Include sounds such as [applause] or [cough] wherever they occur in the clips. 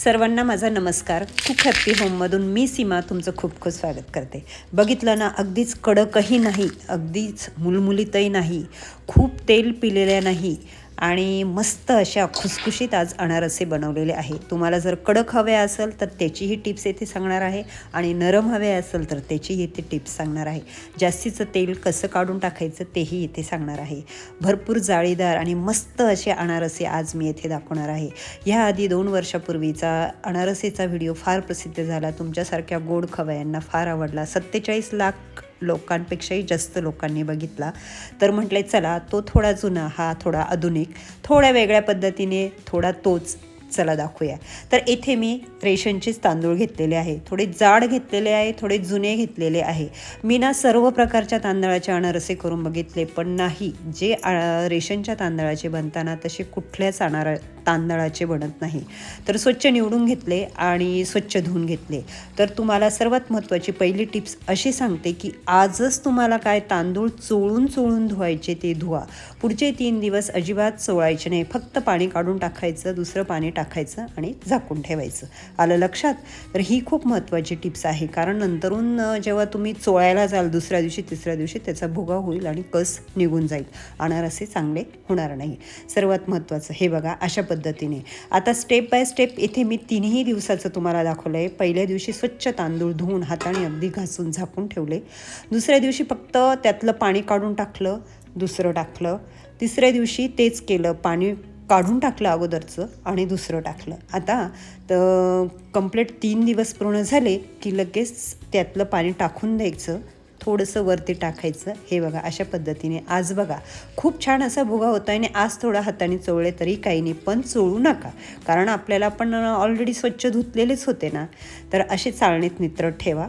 सर्वांना माझा नमस्कार. खूप हॅप्पी होममधून मी सीमा तुमचं खूप खूप स्वागत करते. बघितलं ना अगदीच कडकही नाही अगदीच मुलमुलीतही नाही खूप तेल पिलेल्या नाही आणि मस्त अशा खुसखुशीत आज अनारसे बनवलेले आहे. तुम्हाला जर कडक हवे असेल तर त्याचीही टिप्स येथे सांगणार आहे आणि नरम हवे असेल तर त्याचीही येथे टिप्स सांगणार आहे. जास्तीचं तेल कसं काढून टाकायचं तेही येथे सांगणार आहे. भरपूर जाळीदार आणि मस्त असे अनारसे आज मी येथे दाखवणार आहे. ह्याआधी दोन वर्षापूर्वीचा अनारसेचा व्हिडिओ फार प्रसिद्ध झाला. तुमच्यासारख्या गोड खवयांना फार आवडला. सत्तेचाळीस लाख लोकांपेक्षाही जास्त लोकांनी बघितला. तर म्हटले चला तो थोडा जुना हा थोडा आधुनिक थोड्या वेगळ्या पद्धतीने थोडा तोच चला दाखवूया. तर इथे मी रेशनचेच तांदूळ घेतलेले आहे. थोडे जाड घेतलेले आहे थोडे जुने घेतलेले आहे. मी ना सर्व प्रकारच्या तांदळाचे अनारसे करून बघितले पण नाही. जे रेशनच्या तांदळाचे बनताना तसे कुठल्याच अनार तांदळाचे बनत नाही. तर स्वच्छ निवडून घेतले आणि स्वच्छ धुवून घेतले. तर तुम्हाला सर्वात महत्त्वाची पहिली टिप्स अशी सांगते की आजच तुम्हाला काय तांदूळ चोळून चोळून धुवायचे ते धुवा. पुढचे तीन दिवस अजिबात चोळायचे नाही. फक्त पाणी काढून टाकायचं दुसरं पाणी टाकायचं आणि झाकून ठेवायचं. आलं लक्षात? तर ही खूप महत्त्वाची टिप्स आहे. कारण नंतरून जेव्हा तुम्ही चोळायला जाल दुसऱ्या दिवशी तिसऱ्या दिवशी त्याचा भुगा होईल आणि कस निघून जाईल. अनारसे चांगले होणार नाही. सर्वात महत्त्वाचं हे बघा. अशा पद्धतीने. आता स्टेप बाय स्टेप इथे मी तिन्ही दिवसाचं तुम्हाला दाखवलं आहे पहिल्या दिवशी स्वच्छ तांदूळ धुवून हाताने अगदी घासून झाकून ठेवले. दुसऱ्या दिवशी फक्त त्यातलं पाणी काढून टाकलं दुसरं टाकलं. तिसऱ्या दिवशी तेच केलं पाणी काढून टाकलं अगोदरचं आणि दुसरं टाकलं. आता तर कंप्लीट तीन दिवस पूर्ण झाले की लगेच त्यातलं पाणी टाकून द्यायचं. थोडंसं वरती टाकायचं. हे बघा अशा पद्धतीने. आज बघा खूप छान असा भुगा होता आणि आज थोडा हाताने चोळले तरी काही नाही पण चोळू नका. कारण आपल्याला पण ऑलरेडी स्वच्छ धुतलेलेच होते ना. तर असे चाळणीत मित्र ठेवा.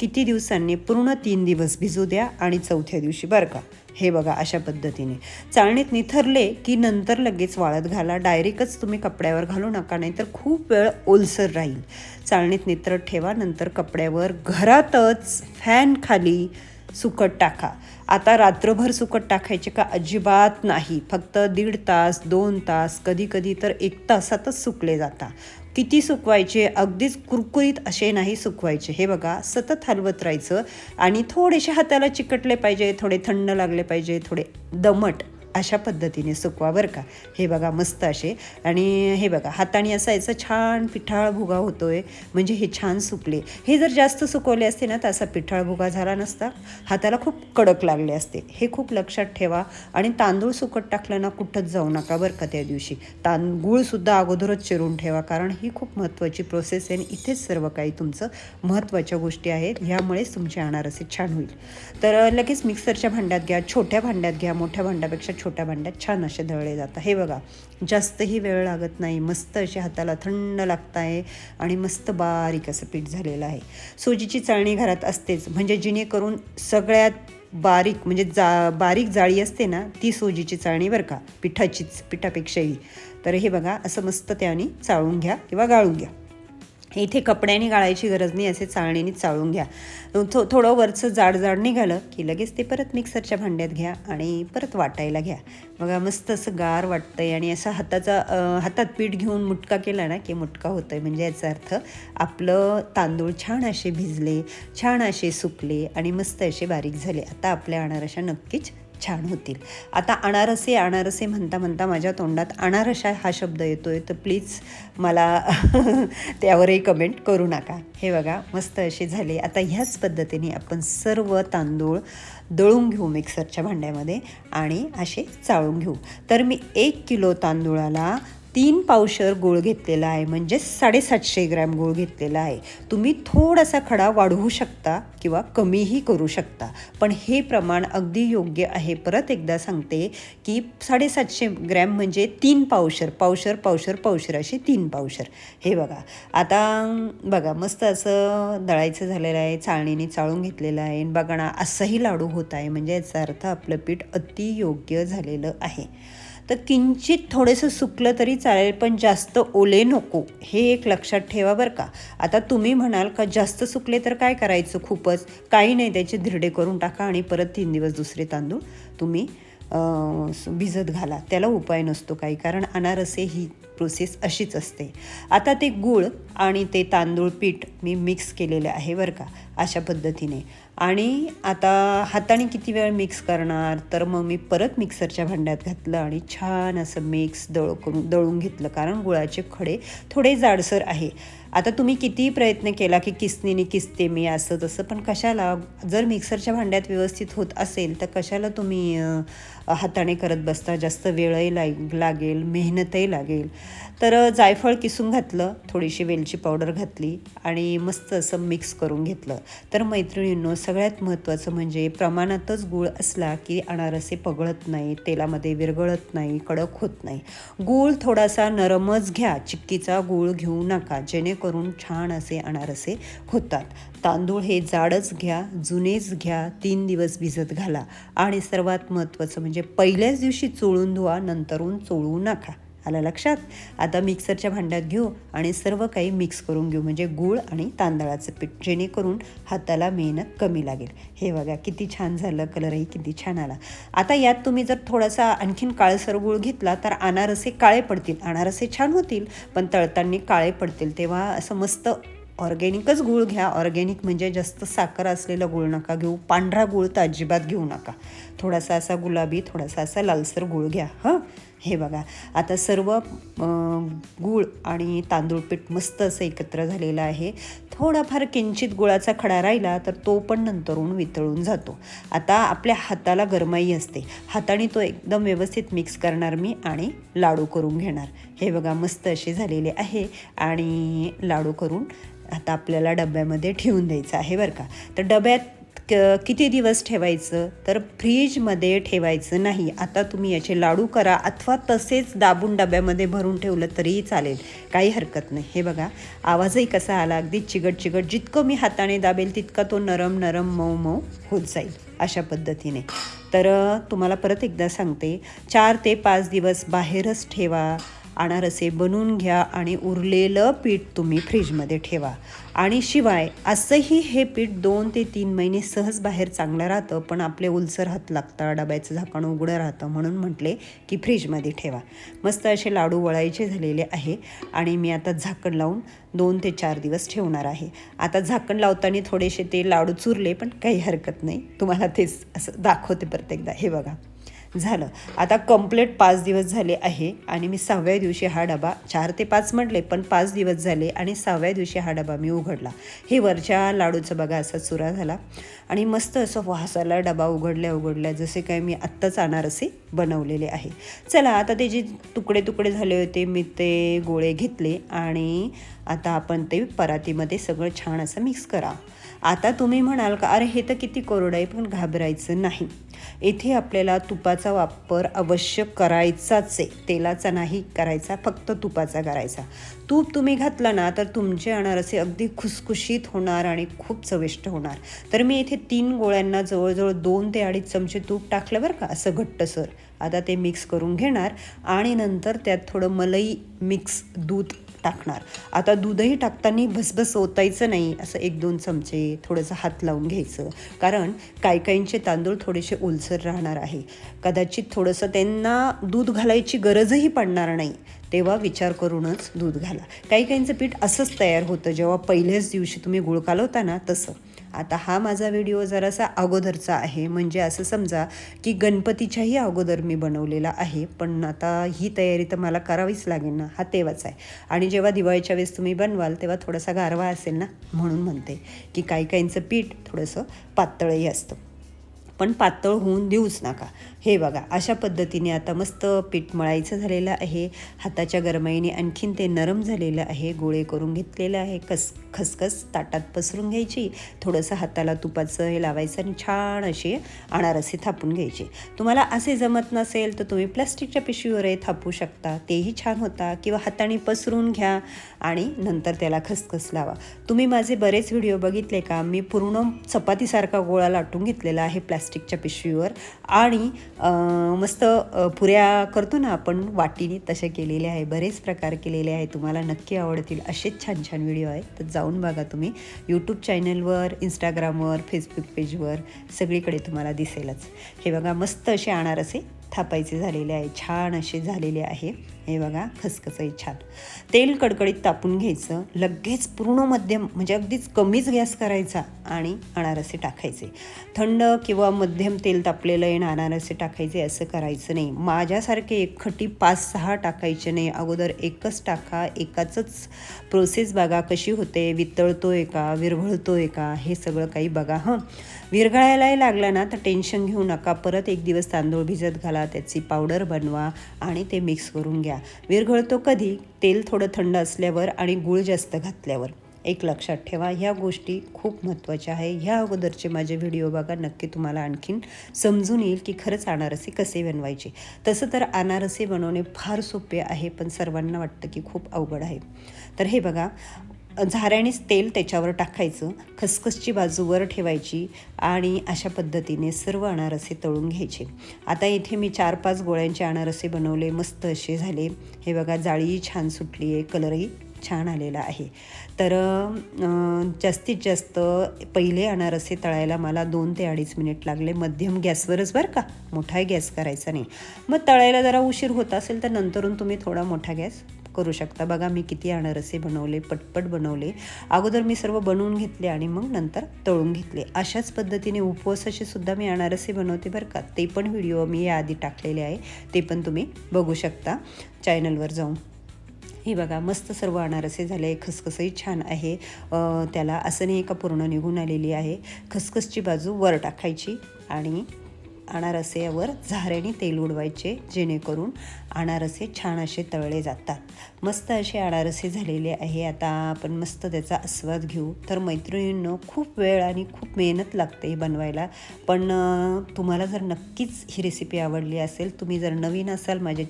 किती दिवसांनी? पूर्ण तीन दिवस भिजू द्या आणि चौथ्या दिवशी बरं का. हे बघा अशा पद्धतीने. चाळणीत निथरले की नंतर लगेच वाळत घाला. डायरेक्टच तुम्ही कपड्यावर घालू नका नाही तर खूप वेळ ओलसर राहील. चाळणीत निथरत ठेवा नंतर कपड्यावर घरातच फॅन खाली सुकट टाका. आता रात्रभर सुकट टाकायचे का अजिबात नाही. फक्त दीड तास दोन तास कधी कधी तर एक तासातच सुकले जाता. किती सुकवायचे अगदीच कुरकुरीत असे नाही सुकवायचे. हे बघा सतत हलवत राहायचं आणि थोडेसे हाताला चिकटले पाहिजे थोडे थंड लागले पाहिजे थोडे दमट. अशा पद्धतीने सुकवा बरं का. हे बघा मस्त असे. आणि हे बघा हाताने असा याचा छान पिठाळ भुगा आहे म्हणजे हे छान सुकले. हे जर जास्त सुकवले असते ना तर असा पिठाळ भुगा झाला नसता. हाताला खूप कडक लागले असते. हे खूप लक्षात ठेवा. आणि तांदूळ सुकट टाकलं ना कुठंच जाऊ नका बरं का त्या दिवशी. तांदूळसुद्धा अगोदरच चिरून ठेवा कारण ही खूप महत्त्वाची प्रोसेस आहे आणि इथेच सर्व काही तुमचं महत्त्वाच्या गोष्टी आहेत. ह्यामुळेच तुमचे अनारसे छान होईल. तर लगेच मिक्सरच्या भांड्यात घ्या छोट्या भांड्यात घ्या मोठ्या भांड्यापेक्षा छोट्या भांड्यात छान असे दळले जातात. हे बघा जास्तही वेळ लागत नाही. मस्त असे हाताला थंड लागत आहे आणि मस्त बारीक असं पीठ झालेलं आहे. सोजीची चाळणी घरात असतेच. म्हणजे जेणेकरून सगळ्यात बारीक म्हणजे जा बारीक जाळी असते ना ती सोजीची चाळणी बरं का पिठाचीच पिठापेक्षाही. तर हे बघा असं मस्त त्याने चाळून घ्या किंवा गाळून घ्या. इथे कपड्याने गाळायची गरज नाही असे चाळणीने चाळून घ्या. थो थोडं वरचं जाड जाड निघालं की लगेच ते परत मिक्सरच्या भांड्यात घ्या आणि परत वाटायला घ्या. बघा मस्त असं गार वाटतं आहे आणि असं हाताचा हातात पीठ घेऊन मुटका केला ना की मुटका होतो आहे म्हणजे याचा अर्थ आपलं तांदूळ छान असे भिजले छान असे सुकले आणि मस्त असे बारीक झाले. आता आपल्या अनारशा नक्कीच छान होतील. आता अनारसे अनारसे म्हणता म्हणता माझ्या तोंडात अनारसा हा शब्द येतोय तर प्लीज मला [laughs] त्यावरही कमेंट करू नका. हे बघा मस्त असे झाले. आता ह्याच पद्धतीने आपण सर्व तांदूळ दळून घेऊ मिक्सरच्या भांड्यामध्ये आणि असे चाळून घेऊ. तर मी एक किलो तांदूळाला तीन पावशर गूळ घेतलेला आहे म्हणजे साडेसातशे ग्रॅम गूळ घेतलेला आहे. तुम्ही थोडासा खडा वाढवू शकता किंवा कमीही करू शकता. पण हे प्रमाण अगदी योग्य आहे. परत एकदा सांगते की साडेसातशे ग्रॅम म्हणजे तीन पावशर पावशर पावशर पावशर असे तीन पावशर. हे बघा. आता बघा मस्त असं दळायचं झालेलं आहे चाळणीने चाळून घेतलेलं आहे. आणि बघा ना असंही लाडू होत आहे. म्हणजे याचा अर्थ आपलं पीठ अति योग्य झालेलं आहे. तर किंचित थोडंसं सुकलं तरी चालेल पण जास्त ओले नको. हे एक लक्षात ठेवा बरं का. आता तुम्ही म्हणाल का जास्त सुकले तर काय करायचं खूपच? काही नाही त्याचे धिरडे करून टाका आणि परत तीन दिवस दुसरे तांदूळ. तुम्ही भिजत घाला. त्याला उपाय नसतो काही कारण अनारसे ही प्रोसेस अशीच असते. आता ते गूळ आणि ते तांदूळ पीठ मी मिक्स केलेले आहे बरं का अशा पद्धतीने. आणि आता हाताने किती वेळ मिक्स करणार? तर मग मी परत मिक्सरच्या भांड्यात घातलं आणि छान असं मिक्स दळ करून दळून घेतलं. कारण गुळाचे खडे थोडे जाडसर आहे. आता तुम्ही कितीही प्रयत्न केला की किसनीने किसते मी असं तसं पण कशाला? जर मिक्सरच्या भांड्यात व्यवस्थित होत असेल तर कशाला तुम्ही हाताने करत बसता. जास्त वेळही लाग लागेल मेहनतही लागेल. तर जायफळ किसून घातलं थोडीशी वेलची पावडर घातली आणि मस्त असं मिक्स करून घेतलं. तर मैत्रिणींनो सगळ्यात महत्त्वाचं म्हणजे प्रमाणातच गूळ असला की अनारसे पगळत नाही तेलामध्ये विरघळत नाही कडक होत नाही. गूळ थोडासा नरमच घ्या. चिक्कीचा गूळ घेऊ नका. जेणेकरून छान असे अनारसे होतात. तांदूळ हे जाडच घ्या जुनेच घ्या तीन दिवस भिजत घाला. आणि सर्वात महत्त्वाचं म्हणजे पहिल्याच दिवशी चोळून धुवा नंतरून चोळू नका. आलं लक्षात? आता मिक्सरच्या भांड्यात घेऊ आणि सर्व काही मिक्स करून घेऊ. म्हणजे गूळ आणि तांदळाचं पीठ जेणेकरून हाताला मेहनत कमी लागेल. हे बघा किती छान झालं कलरही किती छान आला. आता यात तुम्ही जर थोडासा आणखीन काळसर गूळ घेतला तर अनारसे काळे पडतील. अनारसे छान होतील पण तळताना काळे पडतील. तेव्हा असं मस्त ऑर्गॅनिकच गूळ घ्या. ऑर्गॅनिक म्हणजे जास्त साखर असलेला गूळ नका घेऊ. पांढरा गूळ तर अजिबात घेऊ नका. थोडासा असा गुलाबी थोडासा असा लालसर गूळ घ्या हं? हे बघा. आता सर्व गूळ आणि तांदूळ पीठ मस्त असं एकत्र झालेलं आहे. थोडाफार किंचित गुळाचा खडा राहिला तर तो पण नंतरून वितळून जातो. आता आपल्या हाताला गरमाई असते. हाताने तो एकदम व्यवस्थित मिक्स करणार मी आणि लाडू करून घेणार. हे बघा मस्त असे झालेले आहे आणि लाडू करून आता आपल्याला डब्यामध्ये ठेवून द्यायचं आहे बरं का. तर डब्यात क- किती दिवस ठेवायचं? तर फ्रीजमध्ये ठेवायचं नाही. आता तुम्ही याचे लाडू करा अथवा तसेच दाबून डब्यामध्ये भरून ठेवलं तरीही चालेल. काही हरकत नाही. हे बघा आवाजही कसा आला? अगदी चिगट चिगट जितकं मी हाताने दाबेल तितका तो नरम नरम मऊ मऊ होत जाईल अशा पद्धतीने. तर तुम्हाला परत एकदा सांगते. चार ते पाच दिवस बाहेरच ठेवा. अनारसे बनवून घ्या आणि उरलेलं पीठ तुम्ही फ्रीजमध्ये ठेवा. आणि शिवाय असंही हे पीठ दोन ते तीन महिने सहज बाहेर चांगलं राहतं पण आपले उलसर हात लागतात डब्याचं झाकण उघडं राहतं म्हणून म्हटले की फ्रीजमध्ये ठेवा. मस्त असे लाडू वळायचे झालेले आहे आणि मी आता झाकण लावून दोन ते चार दिवस ठेवणार आहे. आता झाकण लावताना थोडेसे ते लाडू चुरले पण काही हरकत नाही. तुम्हाला तेच असं दाखवते प्रत्येकदा. हे बघा. झालं. आता कंप्लेट पाच दिवस झाले आहे आणि मी सहाव्या दिवशी हा डबा चार ते पाच म्हटले पण पाच दिवस झाले आणि सहाव्या दिवशी हा डबा मी उघडला. हे वरच्या लाडूचं बघा असा चुरा झाला. आणि मस्त असं वासाला डबा उघडल्या उघडल्या जसे काय मी आत्ताच अनारसे बनवलेले आहे. चला आता ते जे तुकडे तुकडे झाले होते मी ते गोळे घेतले आणि आता आपण ते परातीमध्ये सगळं छान असं मिक्स करा. आता तुम्ही म्हणाल का अरे हे तर किती कोरडं आहे पण घाबरायचं नाही. येथे आपल्याला तुपाचा वापर अवश्य करायचाच आहे. तेलाचा नाही करायचा फक्त तुपाचा करायचा. तूप तुम्ही घातलं ना तर तुमचे अनारसे अगदी खुसखुशीत होणार आणि खूप चविष्ट होणार. तर मी इथे तीन गोळ्यांना जवळजवळ दोन ते अडीच चमचे तूप टाकलं बरं का असं घट्टसर आता ते मिक्स करून घेणार आणि नंतर त्यात थोडं मलई मिक्स दूध टाकणार. आता दूधही टाकताना भसभस ओतायचं नाही असं एक दोन चमचे थोडंसं हात लावून घ्यायचं. कारण काही काहींचे तांदूळ थोडेसे ओलसर राहणार आहे. कदाचित थोडंसं त्यांना दूध घालायची गरजही पडणार नाही. तेव्हा विचार करूनच दूध घाला. काही काहींचं पीठ असंच तयार होतं. जेव्हा पहिल्याच दिवशी तुम्ही गुळ कालवता ना तसं. आता हा माझा व्हिडिओ जरासा अगोदरचा आहे. म्हणजे असं समजा की गणपतीच्याही अगोदर मी बनवलेला आहे. पण आता ही तयारी तर मला करावीच लागेल ना. हा तेव्हाच आहे. आणि जेव्हा दिवाळीच्या वेळेस तुम्ही बनवाल तेव्हा थोडासा गारवा असेल ना? म्हणून म्हणते की काही काहींचं पीठ थोडंसं पातळही असतं. पण पातळ होऊन देऊच नका. हे बघा अशा पद्धतीने आता मस्त पीठ मळायचं झालेलं आहे. हाताच्या गरमाईने आणखीन ते नरम झालेलं आहे. गोळे करून घेतलेलं आहे. कस खसखस ताटात पसरून घ्यायची. थोडंसं हाताला तुपाचं हे लावायचं आणि छान असे अनारसे थापून घ्यायचे. तुम्हाला असे जमत नसेल तर तुम्ही प्लास्टिकच्या पिशवीवरही थापू शकता. तेही छान होता. किंवा हाताने पसरून घ्या आणि नंतर त्याला खसखस लावा. तुम्ही माझे बरेच व्हिडिओ बघितले का? मी पूर्ण चपातीसारखा गोळा लाटून घेतलेला आहे प्लास्टिकच्या पिशवीवर. आणि मस्त पुऱ्या करतो ना आपण वाटीने तसे केलेले आहे. बरेच प्रकार केलेले आहे तुम्हाला नक्की आवडतील असेच छान छान व्हिडिओ आहेत. तर जाऊन बघा तुम्ही. यूट्यूब चॅनलवर इंस्टाग्रामवर फेसबुक पेजवर सगळीकडे तुम्हाला दिसेलच. हे बघा मस्त असे अनारसे थापायचे झालेले आहे. छान असे झालेले आहे. हे बघा खसखसही छान. तेल कडकडीत तापून घ्यायचं लगेच पूर्ण मध्यम म्हणजे अगदीच कमीच गॅस करायचा आणि अनारसे टाकायचे. थंड किंवा मध्यम तेल तापलेलं आहे आणि अनारसे टाकायचे असं करायचं नाही. माझ्यासारखे एकखटी पाच सहा टाकायचे नाही. अगोदर एकच टाका एकाचंच प्रोसेस बघा कशी होते. वितळतो आहे का विरघळतो आहे का हे सगळं काही बघा हं. विरघळायलाही लागला ना तर टेन्शन घेऊ नका. परत एक दिवस तांदूळ भिजत घाला त्याची पावडर बनवा आणि ते मिक्स करून घ्या. विरघळतो कधी? तेल थोडं थंड असल्यावर आणि गूळ जास्त घातल्यावर. एक लक्षात ठेवा ह्या गोष्टी खूप महत्त्वाच्या आहे. ह्या अगोदरचे माझे व्हिडिओ बघा नक्की तुम्हाला आणखीन समजून येईल की खरंच अनारसे कसे बनवायचे. तसं तर अनारसे बनवणे फार सोपे आहे पण सर्वांना वाटतं की खूप अवघड आहे. तर हे बघा झाऱ्यानेच तेल त्याच्यावर टाकायचं खसखसची बाजू वर ठेवायची आणि अशा पद्धतीने सर्व अनारसे तळून घ्यायचे. आता इथे मी चार पाच गोळ्यांचे अनारसे बनवले मस्त असे झाले. हे बघा जाळीही छान सुटली आहे कलरही छान आलेला आहे. तर जास्तीत जास्त पहिले अनारसे तळायला मला दोन ते अडीच मिनिट लागले. मध्यम गॅसवरच बरं का मोठा गॅस करायचा नाही. मग तळायला जरा उशीर होत असेल तर नंतरून तुम्ही थोडा मोठा गॅस करू शकता. बघा मी किती अनारसे बनवले पटपट बनवले. अगोदर मी सर्व बनवून घेतले आणि मग नंतर तळून घेतले. अशाच पद्धतीने उपवासाचे सुद्धा मी अनारसे बनवते बरं का. ते पण व्हिडिओ मी याआधी टाकलेले आहे. ते पण तुम्ही बघू शकता चॅनलवर जाऊन. हे बघा मस्त सर्व अनारसे झाले. खसखसही छान आहे. त्याला असं नाही का पूर्ण निघून आलेली आहे. खसखसची बाजू वर टाकायची आणि अनारसेवर झाऱ्याने तेल उडवायचे जेणेकरून अनारसे छान असे तळले जातात. मस्त असे अनारसे झालेले आहे. आता आपण मस्त त्याचा आस्वाद घेऊ. तर मैत्रिणींनो खूप वेळ आणि खूप मेहनत लागते हे बनवायला. पण तुम्हाला जर नक्कीच ही रेसिपी आवडली असेल तुम्ही जर नवीन असाल माझ्या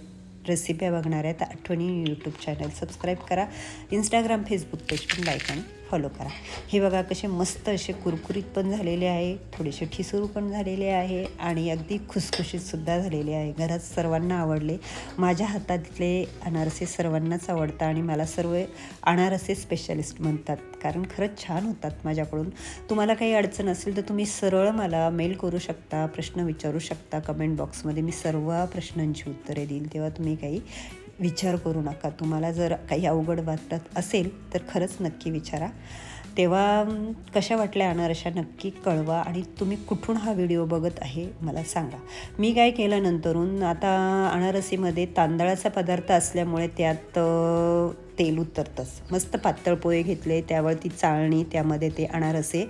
रेसिप्या बघणाऱ्या तर आठवणी यूट्यूब चॅनल सबस्क्राईब करा. इंस्टाग्राम फेसबुक पेज पण लाईक आणि फॉलो करा. हे बघा कसे मस्त असे कुरकुरीत पण झालेले आहे थोडेसे ठिसूर पण झालेले आहे आणि अगदी खुसखुशीतसुद्धा झालेले आहे. घरात सर्वांना आवडले. माझ्या हातातले अनारसे सर्वांनाच आवडतात आणि मला सर्व अनारसे स्पेशलिस्ट म्हणतात. कारण खरंच छान होतात माझ्याकडून. तुम्हाला काही अडचण असेल तर तुम्ही सरळ मला मेल करू शकता प्रश्न विचारू शकता. कमेंट बॉक्समध्ये मी सर्व प्रश्नांची उत्तरे देईल. तेव्हा तुम्ही काही विचार करू नका. तुम्हाला जर काही अवघड वाटत असेल तर खरंच नक्की विचारा. तेव्हा कशा वाटल्या अनारशा नक्की कळवा आणि तुम्ही कुठून हा व्हिडिओ बघत आहे मला सांगा. मी काय केलं नंतरून आता अनारसीमध्ये तांदळाचा पदार्थ असल्यामुळे त्यात तेल उतरतंच. मस्त पातळ पोहे घेतले त्यावर ती चाळणी त्यामध्ये ते अनारसे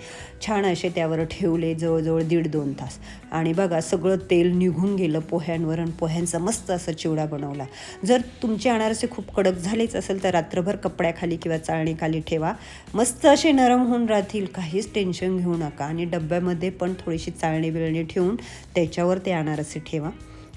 छान असे त्यावर ठेवले जवळजवळ दीड दोन तास. आणि बघा सगळं तेल निघून गेलं पोह्यांवर आणि पोह्यांचा मस्त असा चिवडा बनवला. जर तुमचे अनारसे खूप कडक झालेच असेल तर रात्रभर कपड्याखाली किंवा चाळणीखाली ठेवा. मस्त असे नरम होऊन राहतील काहीच टेन्शन घेऊ नका. आणि डब्यामध्ये पण थोडीशी चाळणी बिळणी ठेवून त्याच्यावर ते अनारसे ठेवा.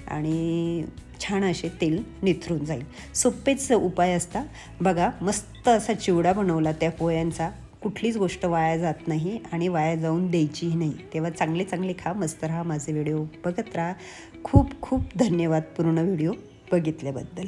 आणि छान असे तेल निथरून जाईल. सोपेच उपाय असता. बघा मस्त असा चिवडा बनवला त्या पोह्यांचा. कुठलीच गोष्ट वाया जात नाही आणि वाया जाऊन द्यायचीही नाही. तेव्हा चांगले चांगले खा मस्त राहा माझे व्हिडिओ. बघत राहा. खूप खूप धन्यवाद पूर्ण व्हिडिओ बघितल्याबद्दल.